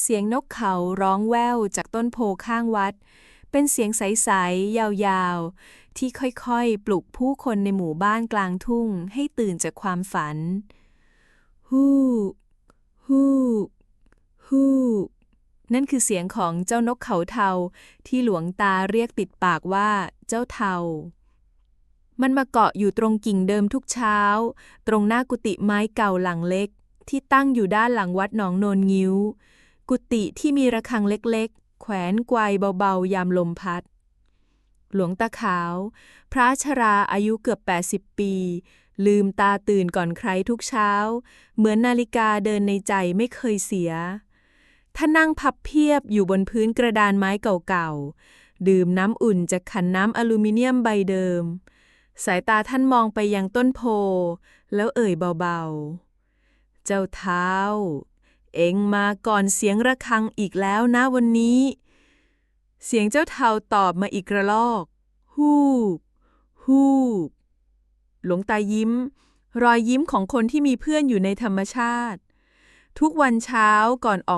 เสียงนกเขาร้องแว่วจากต้นโพข้างวัด เป็นเสียงใส ๆ ยาว ๆ ที่ค่อย ๆ ปลุกผู้คนในหมู่บ้านกลางทุ่งให้ตื่นจากความฝัน ฮู้ ฮู้ ฮู้ นั่นคือเสียงของเจ้านกเขาเทาที่หลวงตาเรียกติดปากว่าเจ้าเทามันมาเกาะอยู่ตรงกิ่งเดิมทุกเช้า ตรงหน้ากุฏิไม้เก่าหลังเล็ก ที่ตั้งอยู่ด้านหลังวัดหนองโนนงิ้ว กุฏิที่มีระฆังเล็กๆ แขวนไกวเบาๆ ยามลมพัด หลวงตาขาว พระชราอายุเกือบ 80 ปี ลืมตาตื่นก่อนใครทุกเช้า เหมือนนาฬิกาเดินในใจไม่เคยเสีย ท่านนั่งพับเพียบอยู่บนพื้นกระดานไม้เก่าๆ ดื่มน้ำอุ่นจากขันน้ำอลูมิเนียมใบเดิม สายตาท่านมองไปยังต้นโพ แล้วเอ่ยเบาๆ เจ้าเท้า เอ็งมาก่อนเสียงระฆังอีกแล้วนะวันนี้ เสียงเจ้าเทาตอบมาอีกระลอก ฮู้ฮู้หลวงตายิ้ม รอยยิ้มของคนที่มีเพื่อนอยู่ในธรรมชาติ ทุกวันเช้าก่อนออก